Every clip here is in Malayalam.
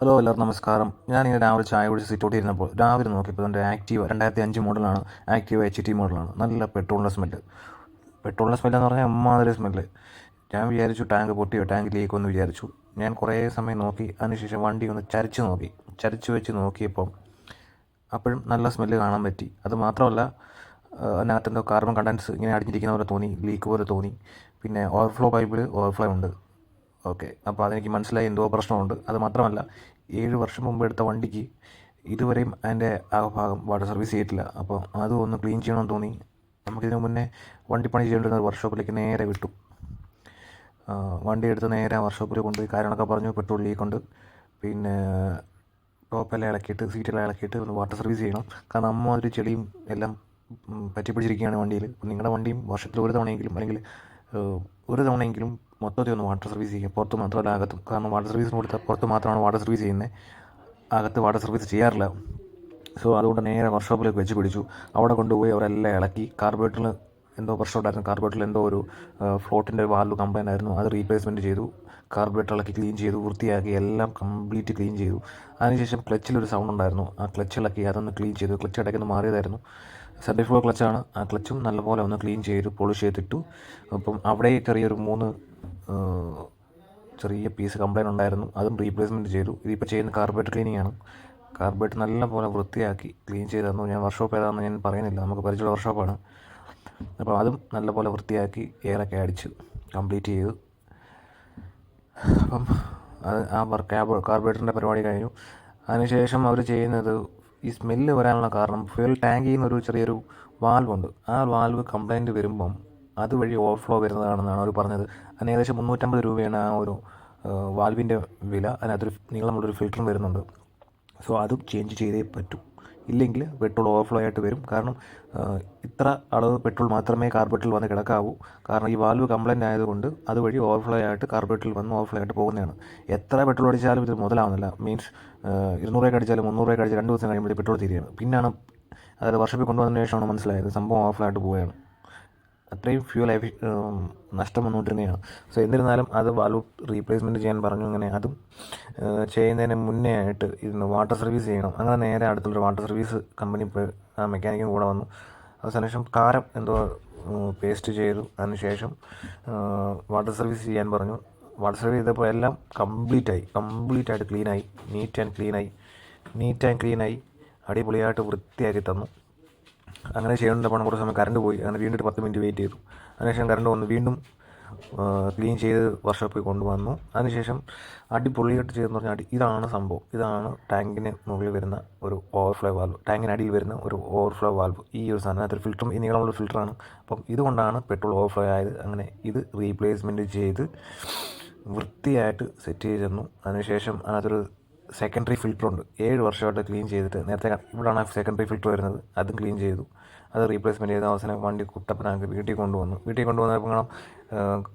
ഹലോ എല്ലാവർക്കും നമസ്കാരം. ഞാനിങ്ങനെ രാവിലെ ചായ കുടിച്ച് സിറ്റോട്ടി ഇരുന്നപ്പോൾ രാവിലെ നോക്കിയപ്പോൾ എന്റെ ആക്റ്റീവ് രണ്ടായിരത്തി അഞ്ച് മോഡലാണ് ആക്റ്റീവ് എച്ച് ടി മോഡലാണ് നല്ല പെട്രോളിന്റെ സ്മെല്ല് പെട്രോളിന്റെ സ്മെല്ലെന്ന് പറഞ്ഞാൽ അമ്മാതിരി സ്മെല്ല് ഞാൻ വിചാരിച്ചു ടാങ്ക് പൊട്ടിയോ ടാങ്ക് ലീക്കോ എന്ന് വിചാരിച്ചു. ഞാൻ കുറേ സമയം നോക്കി. അതിനുശേഷം വണ്ടി ഒന്ന് ചരിച്ച് നോക്കി. ചരിച്ച് വെച്ച് നോക്കിയപ്പം അപ്പോഴും നല്ല സ്മെല്ല് കാണാൻ പറ്റി. അത് മാത്രമല്ല അതിനകത്തെന്തോ കാർബൺ കണ്ടൻസ് ഇങ്ങനെ അടിഞ്ഞിരിക്കുന്ന പോലെ തോന്നി ലീക്ക് പോലെ തോന്നി. പിന്നെ ഓവർഫ്ലോ പൈപ്പിൽ ഓവർഫ്ലോ ഉണ്ട്. ഓക്കെ. അപ്പോൾ അതെനിക്ക് മനസ്സിലായി. എന്തോ പ്രശ്നമുണ്ട്. അത് മാത്രമല്ല ഏഴ് വർഷം മുമ്പ് എടുത്ത വണ്ടിക്ക് ഇതുവരെയും അതിന്റെ ആ ഭാഗം വാട്ടർ സർവീസ് ചെയ്തിട്ടില്ല. അപ്പോൾ അതും ഒന്ന് ക്ലീൻ ചെയ്യണമെന്ന് തോന്നി. നമുക്കിതിനു മുന്നേ വണ്ടി പണി ചെയ്യേണ്ടിരുന്ന വർക്ക്ഷോപ്പിലേക്ക് നേരെ വിട്ടു. വണ്ടി എടുത്ത് നേരെ വർക്ക്ഷോപ്പിൽ കൊണ്ടുപോയി കാര്യങ്ങളൊക്കെ പറഞ്ഞു. പെട്രോൾ ലീക്കൊണ്ട് പിന്നെ ടോപ്പെല്ലാം ഇളക്കിയിട്ട് സീറ്റെല്ലാം ഇളക്കിയിട്ട് ഒന്ന് വാട്ടർ സർവീസ് ചെയ്യണം. കാരണം അമ്മ ഒരു ചെളിയും എല്ലാം പറ്റിപ്പിടിച്ചിരിക്കുകയാണ് പറ്റി വണ്ടിയിൽ. നിങ്ങളുടെ വണ്ടിയും വർഷത്തിൽ ഒരു തവണയെങ്കിലും അല്ലെങ്കിൽ ഒരു തവണയെങ്കിലും മൊത്തത്തിൽ ഒന്ന് വാട്ടർ സർവീസ് ചെയ്യുക പുറത്ത് മാത്രമല്ല അകത്തും. കാരണം വാട്ടർ സർവീസിന് കൊടുത്താൽ പുറത്ത് മാത്രമാണ് വാട്ടർ സർവീസ് ചെയ്യുന്നത് അകത്ത് വാട്ടർ സർവീസ് ചെയ്യാറില്ല. സോ അതുകൊണ്ട് നേരെ വർക്ക്ഷോപ്പിലേക്ക് വെച്ച് പിടിച്ചു. അവിടെ കൊണ്ടുപോയി അവരെല്ലാം ഇളക്കി. കാർബറേറ്ററിൽ എന്തോ പ്രശ്നം ഉണ്ടായിരുന്നു. കാർബറേറ്ററിൽ എന്തോ ഒരു ഫ്ലോട്ടിന്റെ വാൽവ് കംപ്ലൈന്റ് ആയിരുന്നു. അത് റീപ്ലേസ്മെന്റ് ചെയ്തു. കാർബറേറ്റർ ഇളക്കി ക്ലീൻ ചെയ്തു. വൃത്തിയാക്കി എല്ലാം കംപ്ലീറ്റ് ക്ലീൻ ചെയ്തു. അതിനുശേഷം ക്ലച്ചിലൊരു സൗണ്ട് ഉണ്ടായിരുന്നു. ആ ക്ലച്ച് ഇളക്കി അതൊന്ന് ക്ലീൻ ചെയ്തു. ക്ലച്ച് ഇടയ്ക്കൊന്ന് മാറിയതായിരുന്നു. സെൻട്രി ഫോർ ക്ലച്ചാണ് ആ ക്ലച്ചും നല്ലപോലെ ഒന്ന് ക്ലീൻ ചെയ്ത് പോളിഷ് ചെയ്തിട്ടു. അപ്പം അവിടെ ചെറിയൊരു മൂന്ന് ചെറിയ പീസ് കംപ്ലൈന്റ് ഉണ്ടായിരുന്നു. അതും റീപ്ലേസ്മെന്റ് ചെയ്തു. ഇതിപ്പോൾ ചെയ്യുന്ന കാർബേറ്റ് ക്ലീനിങ് ആണ്. കാർബറേറ്റർ നല്ലപോലെ വൃത്തിയാക്കി ക്ലീൻ ചെയ്ത് തന്നു. ഞാൻ വർക്ക്ഷോപ്പ് ഏതാണെന്ന് ഞാൻ പറയുന്നില്ല. നമുക്ക് പരിചയമുള്ള വർക്ക്ഷോപ്പാണ് അപ്പോൾ അതും നല്ലപോലെ വൃത്തിയാക്കി എയറൊക്കെ അടിച്ച് കംപ്ലീറ്റ് ചെയ്തു. അപ്പം അത് ആ വർക്ക് ക്യാബ് കാർബറേറ്ററിന്റെ പരിപാടി കഴിഞ്ഞു. അതിനുശേഷം അവർ ചെയ്യുന്നത് ഈ സ്മെല്ല് വരാനുള്ള കാരണം ഫ്യൂൽ ടാങ്കിൽ നിന്ന് ഒരു ചെറിയൊരു വാൽവുണ്ട് ആ വാൽവ് കംപ്ലൈന്റ് വരുമ്പം അതുവഴി ഓവർഫ്ലോ വരുന്നതാണെന്നാണ് അവർ പറഞ്ഞത്. അതിന് ഏകദേശം മുന്നൂറ്റമ്പത് രൂപയാണ് ആ ഒരു വാൽവിന്റെ വില. അതിനകത്തൊരു നീളമുള്ളൊരു ഫിൽറ്ററും വരുന്നുണ്ട്. സോ അതും ചേഞ്ച് ചെയ്തേ പറ്റൂ. ഇല്ലെങ്കിൽ പെട്രോൾ ഓവർഫ്ലോ ആയിട്ട് വരും. കാരണം ഇത്ര അളവ് പെട്രോൾ മാത്രമേ കാർബറ്റിൽ വന്ന് കിടക്കാവൂ. കാരണം ഈ വാൽവ് കംപ്ലൈന്റ് ആയതുകൊണ്ട് അതുവഴി ഓവർഫ്ലോ ആയിട്ട് കാർബറ്റിൽ വന്ന് ഓവർഫ്ലോ ആയിട്ട് പോകുന്നതാണ്. എത്ര പെട്രോൾ അടിച്ചാലും ഇത് മുതലാവുന്നില്ല. മീൻസ് ഇരുന്നൂറേക്ക് അടിച്ചാലും മുന്നൂറേക്ക് അടിച്ചാൽ രണ്ട് ദിവസം കഴിയുമ്പോൾ പെട്രോൾ തീരുകയാണ്. പിന്നാണ് അതായത് വർഷപ്പിൽ കൊണ്ടുവന്നതിന് ശേഷമാണ് മനസ്സിലായത്. സംഭവം ഓവർഫ്ലോ ആയിട്ട് പോവുകയാണ്. അത്രയും ഫ്യൂൽ എഫി നഷ്ടം വന്നുകൊണ്ടിരുന്നതാണ്. സോ എന്നിരുന്നാലും അത് വാൽവ് റീപ്ലേസ്മെന്റ് ചെയ്യാൻ പറഞ്ഞു അങ്ങനെ അതും ചെയ്യുന്നതിന് മുന്നേ ആയിട്ട് ഇരുന്ന് വാട്ടർ സർവീസ് ചെയ്യണം. അങ്ങനെ നേരെ അടുത്തുള്ളൊരു വാട്ടർ സർവീസ് കമ്പനി പോയി ആ മെക്കാനിക്കും കൂടെ വന്നു. അതിനുശേഷം കാരം എന്തോ പേസ്റ്റ് ചെയ്തു. അതിനുശേഷം വാട്ടർ സർവീസ് ചെയ്യാൻ പറഞ്ഞു. വാട്ടർ സർവീസ് ചെയ്തപ്പോൾ എല്ലാം കംപ്ലീറ്റ് ആയി. കംപ്ലീറ്റ് ആയിട്ട് ക്ലീനായി നീറ്റ് ആൻഡ് ക്ലീനായി നീറ്റ് ആൻഡ് ക്ലീനായി അടിപൊളിയായിട്ട് വൃത്തിയാക്കി തന്നു. അങ്ങനെ ചെയ്യേണ്ടപ്പോൾ കുറച്ച് സമയം കറണ്ട് പോയി. അങ്ങനെ വീണ്ടും ഒരു പത്ത് മിനിറ്റ് വെയിറ്റ് ചെയ്തു. അതിനുശേഷം കറണ്ട് വന്നു വീണ്ടും ക്ലീൻ ചെയ്ത് വർക്ക്ഷോപ്പിൽ കൊണ്ടുവന്നു. അതിനുശേഷം അടിപൊളിയായിട്ട് ചെയ്തെന്ന് പറഞ്ഞാൽ അടി ഇതാണ് സംഭവം. ഇതാണ് ടാങ്കിന് മുകളിൽ വരുന്ന ഒരു ഓവർഫ്ലോ വാൽവ് ടാങ്കിന് അടിയിൽ വരുന്ന ഒരു ഓവർഫ്ലോ വാൽവ് ഈ ഒരു സാധനം അതൊരു ഫിൽറ്ററും ഈ നീളമുള്ള ഫിൽറ്ററാണ് അപ്പം ഇതുകൊണ്ടാണ് പെട്രോൾ ഓവർഫ്ലോ ആയത്. അങ്ങനെ ഇത് റീപ്ലേസ്മെന്റ് ചെയ്ത് വൃത്തിയായിട്ട് സെറ്റ് ചെയ്തു തന്നു. അതിനുശേഷം അതൊരു സെക്കൻഡറി ഫിൽറ്റർ ഉണ്ട്. ഏഴ് വർഷമായിട്ട് ക്ലീൻ ചെയ്തിട്ട് നേരത്തെ ഇവിടെയാണ് സെക്കൻഡറി ഫിൽറ്റർ വരുന്നത്. അതും ക്ലീൻ ചെയ്തു. അത് റീപ്ലേസ്മെന്റ് ചെയ്ത അവസാനം വണ്ടി കുട്ടപ്പനാക്കി വീട്ടിൽ കൊണ്ടുവന്നു. വീട്ടിൽ കൊണ്ടുവന്നപ്പോൾ കാണാം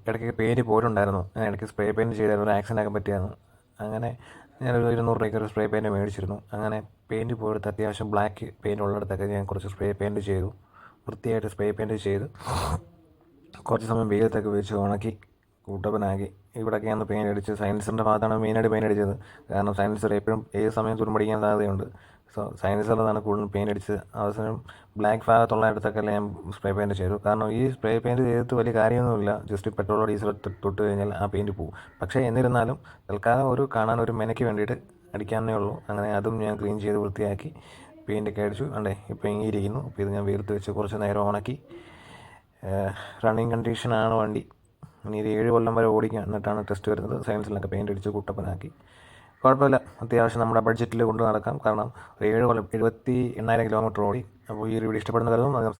ഇടയ്ക്ക് പേര് പോരുണ്ടായിരുന്നു ഞാൻ ഇടയ്ക്ക് സ്പ്രേ പെയിന്റ് ചെയ്തായിരുന്നു. ഒരു ആക്സിഡന്റ് ആക്കാൻ പറ്റിയായിരുന്നു അങ്ങനെ ഞാനൊരു ഇരുന്നൂറ് രൂപയ്ക്ക് ഒരു സ്പ്രേ പെയിന്റ് മേടിച്ചിരുന്നു. അങ്ങനെ പെയിന്റ് പോയെടുത്ത് അത്യാവശ്യം ബ്ലാക്ക് പെയിന്റ് ഉള്ളിടത്തൊക്കെ ഞാൻ കുറച്ച് സ്പ്രേ പെയിന്റ് ചെയ്തു. വൃത്തിയായിട്ട് സ്പ്രേ പെയിന്റ് ചെയ്ത് കുറച്ച് സമയം വെയിലത്തൊക്കെ വെച്ച് ഉണക്കി കൂട്ടപ്പനാക്കി. ഇവിടെയൊക്കെയാണ് പെയിൻ അടിച്ച് സയൻസറിന്റെ ഭാഗത്താണ് മെയിനായിട്ട് പെയിൻ അടിച്ചത്. കാരണം സയൻസർ എപ്പോഴും ഏത് സമയം തുരുമ്പടിക്കാൻ സാധ്യതയുണ്ട്. സോ സയൻസറിലാണ് കൂടുതൽ പെയിൻ അടിച്ച് അവസാനം ബ്ലാക്ക് ഭാഗത്തുള്ള ഇടത്തൊക്കെ ഞാൻ സ്പ്രേ പെയിന്റ് ചെയ്തു. കാരണം ഈ സ്പ്രേ പെയിന്റ് ചെയ്തിട്ട് വലിയ കാര്യമൊന്നുമില്ല. ജസ്റ്റ് പെട്രോളോ ഡീസലോ തൊട്ട് കഴിഞ്ഞാൽ ആ പെയിന്റ് പോകും. പക്ഷേ എന്നിരുന്നാലും തൽക്കാലം ഒരു കാണാൻ ഒരു മെനയ്ക്ക് വേണ്ടിയിട്ട് അടിക്കാനേ ഉള്ളൂ. അങ്ങനെ അതും ഞാൻ ക്ലീൻ ചെയ്ത് വൃത്തിയാക്കി പെയിന്റൊക്കെ അടിച്ചു. അണ്ടേ ഇപ്പോൾ ഇങ്ങിയിരിക്കുന്നു അപ്പോൾ ഇത് ഞാൻ വെയിലത്ത് വെച്ച് കുറച്ച് നേരം ഉണക്കി റണ്ണിങ് കണ്ടീഷനാണ് വണ്ടി. ഇനി ഇത് ഏഴ് കൊല്ലം വരെ ഓടിക്കാൻ എന്നിട്ടാണ് ടെസ്റ്റ് വരുന്നത്. സയൻസിലൊക്കെ പെയിന്റ് അടിച്ച് കുട്ടപ്പനാക്കി. കുഴപ്പമില്ല. അത്യാവശ്യം നമ്മുടെ ബഡ്ജറ്റിൽ കൊണ്ട് നടക്കാം. കാരണം ഒരു ഏഴ് കൊല്ലം എഴുപത്തി എണ്ണായിരം കിലോമീറ്റർ ഓടി. അപ്പോൾ ഈ ഒരു വീഡിയോ ഇഷ്ടപ്പെടുന്ന കരുതും